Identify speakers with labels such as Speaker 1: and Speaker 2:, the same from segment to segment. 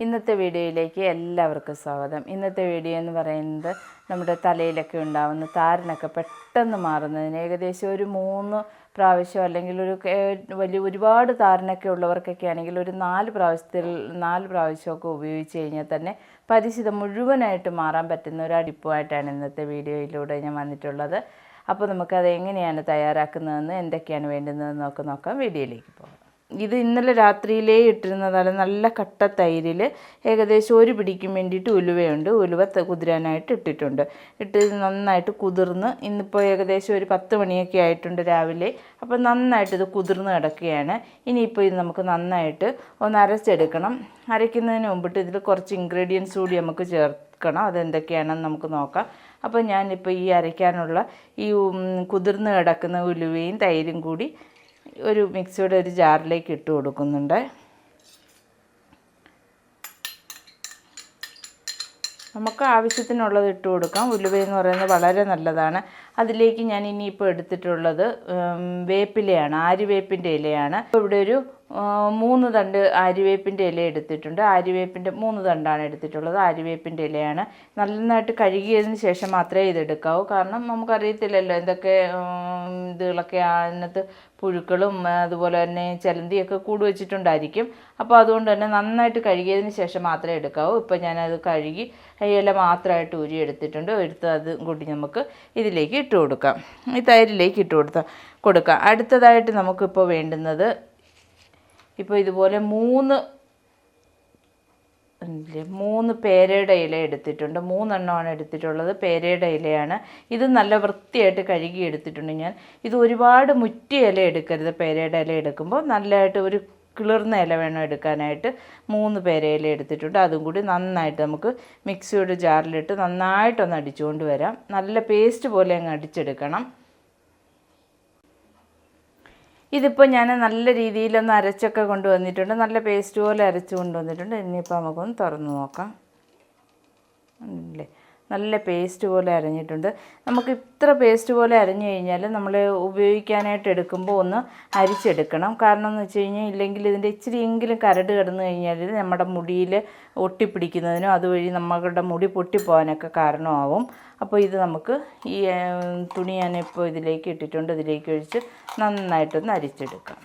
Speaker 1: ഇന്നത്തെ വീഡിയോയിലേക്ക് എല്ലാവർക്കും സ്വാഗതം. ഇന്നത്തെ വീഡിയോ എന്ന് പറയുന്നത് നമ്മുടെ തലയിലൊക്കെ ഉണ്ടാവുന്ന താരനൊക്കെ പെട്ടെന്ന് മാറുന്നതിന് ഏകദേശം ഒരു മൂന്ന് പ്രാവശ്യം അല്ലെങ്കിൽ ഒരു വലിയ ഒരുപാട് താരനൊക്കെ ഉള്ളവർക്കൊക്കെ ആണെങ്കിൽ ഒരു നാല് പ്രാവശ്യത്തിൽ നാല് പ്രാവശ്യമൊക്കെ ഉപയോഗിച്ച് കഴിഞ്ഞാൽ തന്നെ പരിചിതം മുഴുവനായിട്ട് മാറാൻ പറ്റുന്ന ഒരു അടിപ്പുമായിട്ടാണ് ഇന്നത്തെ വീഡിയോയിലൂടെ ഞാൻ വന്നിട്ടുള്ളത്. അപ്പോൾ നമുക്കത് എങ്ങനെയാണ് തയ്യാറാക്കുന്നതെന്ന് എന്തൊക്കെയാണ് വേണ്ടുന്നതെന്ന് നമുക്ക് നോക്കാം. വീഡിയോയിലേക്ക് പോകാം. ഇത് ഇന്നലെ രാത്രിയിലേ ഇട്ടിരുന്നതാണ്. നല്ല കട്ട തൈരിൽ ഏകദേശം ഒരു പിടിക്കും വേണ്ടിയിട്ട് ഉലുവയുണ്ട്. ഉലുവ കുതിരാനായിട്ട് ഇട്ടിട്ടുണ്ട്. ഇട്ട് നന്നായിട്ട് കുതിർന്ന് ഇന്നിപ്പോൾ ഏകദേശം ഒരു പത്ത് മണിയൊക്കെ ആയിട്ടുണ്ട് രാവിലെ. അപ്പോൾ നന്നായിട്ട് ഇത് കുതിർന്ന് കിടക്കുകയാണ്. ഇനിയിപ്പോൾ ഇത് നമുക്ക് നന്നായിട്ട് ഒന്ന് അരച്ചെടുക്കണം. അരയ്ക്കുന്നതിന് മുമ്പിട്ട് ഇതിൽ കുറച്ച് ഇൻഗ്രീഡിയൻസ് കൂടി നമുക്ക് ചേർക്കണം. അതെന്തൊക്കെയാണെന്ന് നമുക്ക് നോക്കാം. അപ്പോൾ ഞാനിപ്പോൾ ഈ അരയ്ക്കാനുള്ള ഈ കുതിർന്ന് കിടക്കുന്ന ഉലുവയും തൈരും കൂടി ഒരു മിക്സിയുടെ ഒരു ജാറിലേക്ക് ഇട്ട് കൊടുക്കുന്നുണ്ട്. നമുക്ക് ആവശ്യത്തിനുള്ളത് ഇട്ട് കൊടുക്കാം. ഉലുവ എന്ന് പറയുന്നത് വളരെ നല്ലതാണ്. അതിലേക്ക് ഞാൻ ഇനിയിപ്പോൾ എടുത്തിട്ടുള്ളത് വേപ്പിലയാണ് ആര്യവേപ്പിന്റെ ഇലയാണ്. ഇവിടെ ഒരു മൂന്ന് തണ്ട് ആര്യവേപ്പിന്റെ ഇല എടുത്തിട്ടുണ്ട്. ആര്യവേപ്പിന്റെ മൂന്ന് തണ്ടാണ് എടുത്തിട്ടുള്ളത്. ആര്യവേപ്പിന്റെ ഇലയാണ്. നന്നായിട്ട് കഴുകിയതിന് ശേഷം മാത്രമേ ഇതെടുക്കാവൂ. കാരണം നമുക്കറിയത്തില്ലല്ലോ എന്തൊക്കെ ഇതുകളൊക്കെ അതിനകത്ത് പുഴുക്കളും അതുപോലെ തന്നെ ചിലന്തിയൊക്കെ കൂട് വെച്ചിട്ടുണ്ടായിരിക്കും. അപ്പോൾ അതുകൊണ്ട് തന്നെ നന്നായിട്ട് കഴുകിയതിന് ശേഷം മാത്രമേ എടുക്കാവൂ. ഇപ്പോൾ ഞാനത് കഴുകി ഇല മാത്രമായിട്ട് ഉരി എടുത്തിട്ടുണ്ട്. എടുത്ത് അത് കൂടി നമുക്ക് ഇതിലേക്ക് ഇട്ട് കൊടുക്കാം. ഈ തൈരിലേക്ക് ഇട്ട് കൊടുത്താൽ കൊടുക്കാം. അടുത്തതായിട്ട് നമുക്കിപ്പോൾ വേണ്ടുന്നത് ഇപ്പോൾ ഇതുപോലെ മൂന്ന് മൂന്ന് പേരയുടെ ഇല എടുത്തിട്ടുണ്ട്. മൂന്നെണ്ണമാണ് എടുത്തിട്ടുള്ളത്. പേരയുടെ ഇലയാണ്. ഇത് നല്ല വൃത്തിയായിട്ട് കഴുകി എടുത്തിട്ടുണ്ട് ഞാൻ. ഇത് ഒരുപാട് മുറ്റി ഇല എടുക്കരുത് പേരയുടെ ഇല എടുക്കുമ്പോൾ. നല്ലതായിട്ട് ഒരു കിളിർന്ന ഇല വേണം എടുക്കാനായിട്ട്. മൂന്ന് പേരയില എടുത്തിട്ടുണ്ട്. അതും കൂടി നന്നായിട്ട് നമുക്ക് മിക്സിയുടെ ജാറിലിട്ട് നന്നായിട്ടൊന്ന് അടിച്ചുകൊണ്ട് വരാം. നല്ല പേസ്റ്റ് പോലെ അങ്ങ് അടിച്ചെടുക്കണം. ഇതിപ്പോൾ ഞാൻ നല്ല രീതിയിലൊന്ന് അരച്ചൊക്കെ കൊണ്ടുവന്നിട്ടുണ്ട്. നല്ല പേസ്റ്റ് പോലെ അരച്ച് കൊണ്ടുവന്നിട്ടുണ്ട്. ഇനിയിപ്പോൾ നമുക്കൊന്ന് തുറന്ന് നോക്കാം. അല്ലേ നല്ല പേസ്റ്റ് പോലെ അരഞ്ഞിട്ടുണ്ട്. നമുക്ക് ഇത്ര പേസ്റ്റ് പോലെ അരഞ്ഞു കഴിഞ്ഞാൽ നമ്മൾ ഉപയോഗിക്കാനായിട്ട് എടുക്കുമ്പോൾ ഒന്ന് അരിച്ചെടുക്കണം. കാരണം എന്ന് വെച്ച് കഴിഞ്ഞാൽ ഇല്ലെങ്കിൽ ഇതിന്റെ ഇച്ചിരിയെങ്കിലും കരട് കിടന്നു കഴിഞ്ഞാൽ നമ്മുടെ മുടിയിൽ ഒട്ടിപ്പിടിക്കുന്നതിനും അതുവഴി നമ്മളുടെ മുടി പൊട്ടിപ്പോകാനൊക്കെ കാരണമാവും. അപ്പോൾ ഇത് നമുക്ക് ഈ തുണി ഞാനിപ്പോൾ ഇതിലേക്ക് ഇട്ടിട്ടുണ്ട്. ഇതിലേക്ക് ഒഴിച്ച് നന്നായിട്ടൊന്ന് അരിച്ചെടുക്കാം.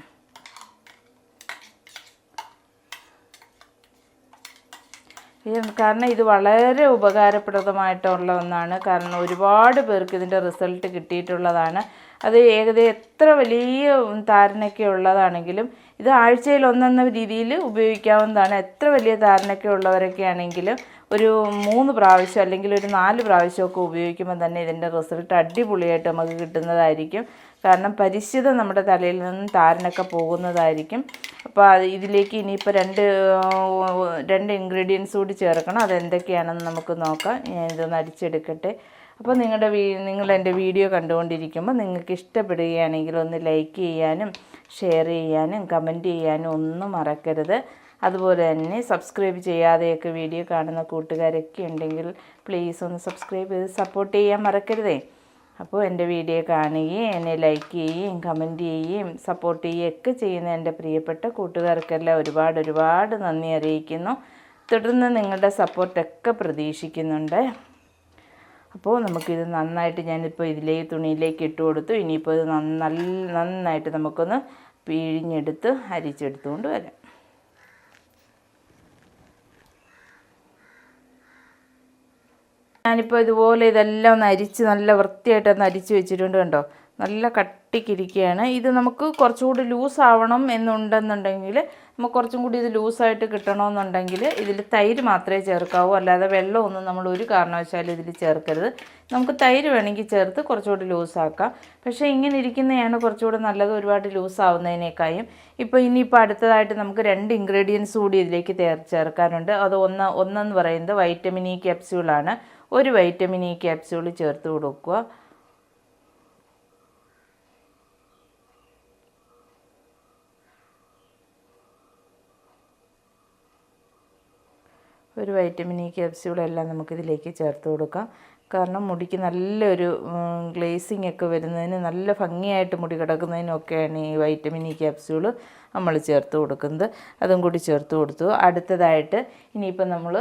Speaker 1: കാരണം ഇത് വളരെ ഉപകാരപ്രദമായിട്ടുള്ള ഒന്നാണ്. കാരണം ഒരുപാട് പേർക്ക് ഇതിന്റെ റിസൾട്ട് കിട്ടിയിട്ടുള്ളതാണ്. അത് ഏകദേശം എത്ര വലിയ താരനൊക്കെ ഉള്ളതാണെങ്കിലും ഇത് ആഴ്ചയിൽ ഒന്നെന്ന രീതിയിൽ ഉപയോഗിക്കാവുന്നതാണ്. എത്ര വലിയ താരനൊക്കെ ഉള്ളവരൊക്കെ ആണെങ്കിലും ഒരു മൂന്ന് പ്രാവശ്യം അല്ലെങ്കിൽ ഒരു നാല് പ്രാവശ്യമൊക്കെ ഉപയോഗിക്കുമ്പോൾ തന്നെ ഇതിന്റെ റിസൾട്ട് അടിപൊളിയായിട്ട് നമുക്ക് കിട്ടുന്നതായിരിക്കും. കാരണം പരിശുദ്ധം നമ്മുടെ തലയിൽ നിന്നും താരനൊക്കെ പോകുന്നതായിരിക്കും. അപ്പോൾ അത് ഇതിലേക്ക് ഇനിയിപ്പോൾ രണ്ട് രണ്ട് ഇൻഗ്രീഡിയൻസ് കൂടി ചേർക്കണം. അതെന്തൊക്കെയാണെന്ന് നമുക്ക് നോക്കാം. ഞാൻ ഇതൊന്ന് അടിച്ചെടുക്കട്ടെ. അപ്പോൾ നിങ്ങളുടെ വീ നിങ്ങൾ എന്റെ വീഡിയോ കണ്ടുകൊണ്ടിരിക്കുമ്പോൾ നിങ്ങൾക്ക് ഇഷ്ടപ്പെടുകയാണെങ്കിൽ ഒന്ന് ലൈക്ക് ചെയ്യാനും ഷെയർ ചെയ്യാനും കമന്റ് ചെയ്യാനും ഒന്നും മറക്കരുത്. അതുപോലെ തന്നെ സബ്സ്ക്രൈബ് ചെയ്യാതെയൊക്കെ വീഡിയോ കാണുന്ന കൂട്ടുകാരൊക്കെ ഉണ്ടെങ്കിൽ പ്ലീസ് ഒന്ന് സബ്സ്ക്രൈബ് ചെയ്ത് സപ്പോർട്ട് ചെയ്യാൻ മറക്കരുതേ. അപ്പോൾ എന്റെ വീഡിയോ കാണുകയും എന്നെ ലൈക്ക് ചെയ്യുകയും കമന്റ് ചെയ്യുകയും സപ്പോർട്ട് ചെയ്യുകയൊക്കെ ചെയ്യുന്ന എന്റെ പ്രിയപ്പെട്ട കൂട്ടുകാർക്കെല്ലാം ഒരുപാട് ഒരുപാട് നന്ദി അറിയിക്കുന്നു. തുടർന്ന് നിങ്ങളുടെ സപ്പോർട്ടൊക്കെ പ്രതീക്ഷിക്കുന്നുണ്ട്. അപ്പോൾ നമുക്കിത് നന്നായിട്ട് ഞാനിപ്പോൾ ഇതിലേ തുണിയിലേക്ക് ഇട്ട് കൊടുത്തു. ഇനിയിപ്പോൾ ഇത് നന്ന- നന്നായിട്ട് നമുക്കൊന്ന് പിഴിഞ്ഞെടുത്ത് അരിച്ചെടുത്തുകൊണ്ട് വരാം. ഞാനിപ്പോൾ ഇതുപോലെ ഇതെല്ലാം ഒന്ന് അരിച്ച് നല്ല വൃത്തിയായിട്ട് ഒന്ന് അരിച്ച് വെച്ചിട്ടുണ്ട് കണ്ടോ? നല്ല കട്ടിക്കിരിക്കുകയാണ് ഇത് നമുക്ക് കുറച്ചുകൂടി ലൂസ് ആവണം എന്നുണ്ടെന്നുണ്ടെങ്കിൽ നമുക്ക് കുറച്ചും കൂടി ഇത് ലൂസായിട്ട് കിട്ടണമെന്നുണ്ടെങ്കിൽ ഇതിൽ തൈര് മാത്രമേ ചേർക്കാവൂ. അല്ലാതെ വെള്ളമൊന്നും നമ്മൾ ഒരു കാരണവശാലും ഇതിൽ ചേർക്കരുത്. നമുക്ക് തൈര് വേണമെങ്കിൽ ചേർത്ത് കുറച്ചുകൂടി ലൂസാക്കാം. പക്ഷേ ഇങ്ങനെ ഇരിക്കുന്നതാണ് കുറച്ചുകൂടി നല്ലത്. ഒരുപാട് ലൂസാവുന്നതിനേക്കായും ഇപ്പോൾ ഇനിയിപ്പോൾ അടുത്തതായിട്ട് നമുക്ക് രണ്ട് ഇൻഗ്രീഡിയൻസ് കൂടി ഇതിലേക്ക് ചേർക്കാനുണ്ട്. അത് ഒന്ന് ഒന്നെന്ന് പറയുന്നത് വൈറ്റമിൻ ഇ ക്യാപ്സ്യൂളാണ്. ഒരു വൈറ്റമിൻ ഇ ക്യാപ്സ്യൂൾ ചേർത്ത് കൊടുക്കുക. ഒരു വൈറ്റമിൻ ഇ ക്യാപ്സ്യൂളെല്ലാം നമുക്കിതിലേക്ക് ചേർത്ത് കൊടുക്കാം. കാരണം മുടിക്ക് നല്ലൊരു ഗ്ലേസിങ് ഒക്കെ വരുന്നതിന് നല്ല ഭംഗിയായിട്ട് മുടി കിടക്കുന്നതിനൊക്കെയാണ് ഈ വൈറ്റമിൻ ഇ ക്യാപ്സ്യൂൾ നമ്മൾ ചേർത്ത് കൊടുക്കുന്നത്. അതും കൂടി ചേർത്ത് കൊടുത്തു. അടുത്തതായിട്ട് ഇനിയിപ്പോൾ നമ്മൾ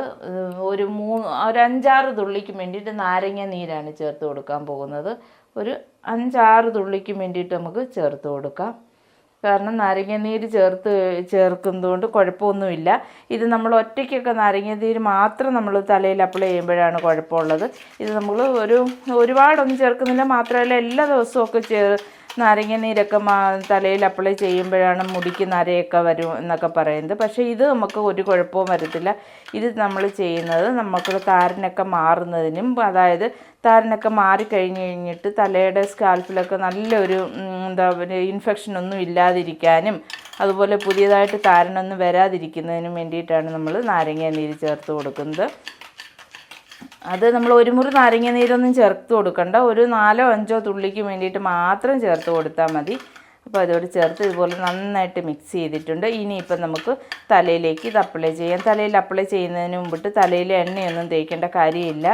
Speaker 1: ഒരു മൂന്ന് ഒരു അഞ്ചാറ് തുള്ളിക്ക് വേണ്ടിയിട്ട് നാരങ്ങ നീരാണ് ചേർത്ത് കൊടുക്കാൻ പോകുന്നത്. ഒരു അഞ്ചാറ് തുള്ളിക്ക് വേണ്ടിയിട്ട് നമുക്ക് ചേർത്ത് കൊടുക്കാം. കാരണം നാരങ്ങാനീര് ചേർത്ത് ചേർക്കുന്നതുകൊണ്ട് കുഴപ്പമൊന്നുമില്ല. ഇത് നമ്മൾ ഒറ്റയ്ക്കൊക്കെ നാരങ്ങാനീര് മാത്രം നമ്മൾ തലയിൽ അപ്ലൈ ചെയ്യുമ്പോഴാണ് കുഴപ്പമുള്ളത്. ഇത് നമ്മൾ ഒരു ഒരുപാടൊന്നും ചേർക്കുന്നില്ല. മാത്രമല്ല എല്ലാ ദിവസവും ഒക്കെ ചേ നാരങ്ങാനീരൊക്കെ മാ തലയിൽ അപ്ലൈ ചെയ്യുമ്പോഴാണ് മുടിക്ക് നരയൊക്കെ വരും എന്നൊക്കെ പറയുന്നത്. പക്ഷേ ഇത് നമുക്ക് ഒരു കുഴപ്പവും വരത്തില്ല. ഇത് നമ്മൾ ചെയ്യുന്നത് നമുക്ക് താരനൊക്കെ മാറുന്നതിനും അതായത് താരനൊക്കെ മാറിക്കഴിഞ്ഞ് കഴിഞ്ഞിട്ട് തലയുടെ സ്കാൽപ്പിലൊക്കെ നല്ലൊരു എന്താ പറയുക ഇൻഫെക്ഷൻ ഒന്നും ഇല്ലാതിരിക്കാനും അതുപോലെ പുതിയതായിട്ട് താരനൊന്നും വരാതിരിക്കുന്നതിനും വേണ്ടിയിട്ടാണ് നമ്മൾ നാരങ്ങ നീര് ചേർത്ത് കൊടുക്കുന്നത്. അത് നമ്മൾ ഒരു മുറി നാരങ്ങ നീരൊന്നും ചേർത്ത് കൊടുക്കണ്ട. ഒരു നാലോ അഞ്ചോ തുള്ളിക്ക് വേണ്ടിയിട്ട് മാത്രം ചേർത്ത് കൊടുത്താൽ മതി. അപ്പോൾ അതോട് ചേർത്ത് ഇതുപോലെ നന്നായിട്ട് മിക്സ് ചെയ്തിട്ടുണ്ട്. ഇനിയിപ്പം നമുക്ക് തലയിലേക്ക് ഇത് അപ്ലൈ ചെയ്യാം. തലയിൽ അപ്ലൈ ചെയ്യുന്നതിന് മുമ്പിട്ട് തലയിൽ എണ്ണയൊന്നും തേക്കേണ്ട കാര്യമില്ല.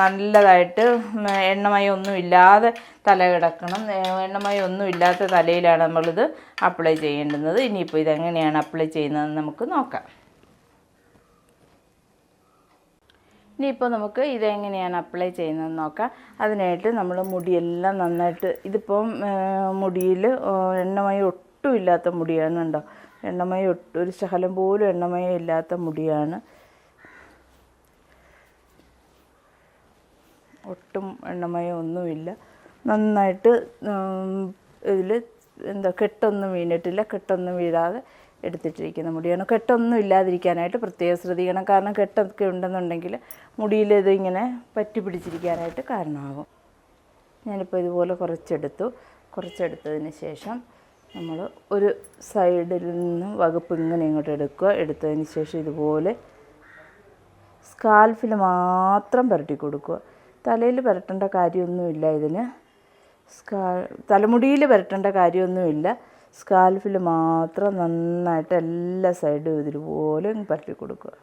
Speaker 1: നല്ലതായിട്ട് എണ്ണമയം ഒന്നും ഇല്ലാതെ തല കിടക്കണം. എണ്ണമയം ഒന്നും ഇല്ലാത്ത തലയിലാണ് നമ്മളിത് അപ്ലൈ ചെയ്യേണ്ടുന്നത്. ഇനിയിപ്പോൾ ഇതെങ്ങനെയാണ് അപ്ലൈ ചെയ്യുന്നതെന്ന് നമുക്ക് നോക്കാം. ഇനിയിപ്പോൾ നമുക്ക് ഇതെങ്ങനെയാണ് അപ്ലൈ ചെയ്യുന്നതെന്ന് നോക്കാം. അതിനായിട്ട് നമ്മൾ മുടിയെല്ലാം നന്നായിട്ട് ഇതിപ്പം മുടിയിൽ എണ്ണമയം ഒട്ടും ഇല്ലാത്ത മുടിയാണ് ഉണ്ടോ എണ്ണമയം ഒട്ടും ഒരു ശകലം പോലും എണ്ണമയം ഇല്ലാത്ത മുടിയാണ്. ഒട്ടും എണ്ണമയം ഒന്നുമില്ല. നന്നായിട്ട് ഇതിൽ എന്താ കെട്ടൊന്നും വീണിട്ടില്ല കെട്ടൊന്നും വീഴാതെ എടുത്തിട്ടിരിക്കുന്ന. മുടിയാണ് കെട്ടൊന്നും ഇല്ലാതിരിക്കാനായിട്ട് പ്രത്യേകം ശ്രദ്ധിക്കണം കാരണം കെട്ടൊക്കെ ഉണ്ടെന്നുണ്ടെങ്കിൽ മുടിയിൽ ഇത് ഇങ്ങനെ പറ്റി പിടിച്ചിരിക്കാനായിട്ട് കാരണമാകും. ഞാനിപ്പോൾ ഇതുപോലെ കുറച്ചെടുത്തു. കുറച്ചെടുത്തതിന് ശേഷം നമ്മൾ ഒരു സൈഡിൽ നിന്ന് വകുപ്പ് ഇങ്ങനെ ഇങ്ങോട്ട് എടുക്കുക. എടുത്തതിന് ശേഷം ഇതുപോലെ സ്കാൽഫിൽ മാത്രം പുരട്ടി കൊടുക്കുക. തലയിൽ പുരട്ടേണ്ട കാര്യമൊന്നുമില്ല ഇതിന്. സ്കാ തലമുടിയിൽ പുരട്ടേണ്ട കാര്യമൊന്നുമില്ല. സ്കാൽഫിൽ മാത്രം നന്നായിട്ട് എല്ലാ സൈഡും ഇതുപോലെ അങ്ങ് പുരട്ടി കൊടുക്കുക.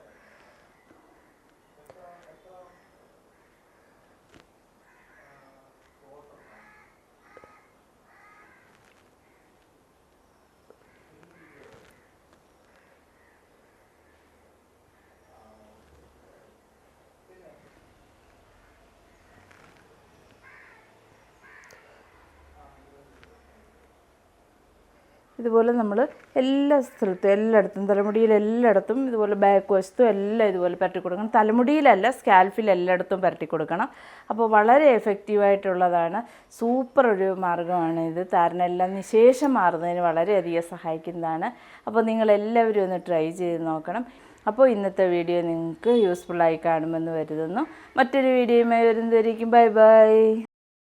Speaker 1: ഇതുപോലെ നമ്മൾ എല്ലാ സ്ഥലത്തും എല്ലായിടത്തും തലമുടിയിൽ എല്ലായിടത്തും ഇതുപോലെ ബാക്ക് വശത്തും എല്ലാം ഇതുപോലെ പരട്ടി കൊടുക്കണം. തലമുടിയിലല്ല സ്കാൽഫിൽ എല്ലായിടത്തും പരട്ടി കൊടുക്കണം. അപ്പോൾ വളരെ എഫക്റ്റീവായിട്ടുള്ളതാണ് സൂപ്പർ ഒരു മാർഗമാണ് ഇത്. താരനെല്ലാം നിശേഷം മാറുന്നതിന് വളരെയധികം സഹായിക്കുന്നതാണ്. അപ്പോൾ നിങ്ങളെല്ലാവരും ഒന്ന് ട്രൈ ചെയ്ത് നോക്കണം. അപ്പോൾ ഇന്നത്തെ വീഡിയോ നിങ്ങൾക്ക് യൂസ്ഫുള്ളായി കാണുമെന്ന് കരുതുന്നു. മറ്റൊരു വീഡിയോയുമായി വരുന്നതായിരിക്കും ബൈ ബൈ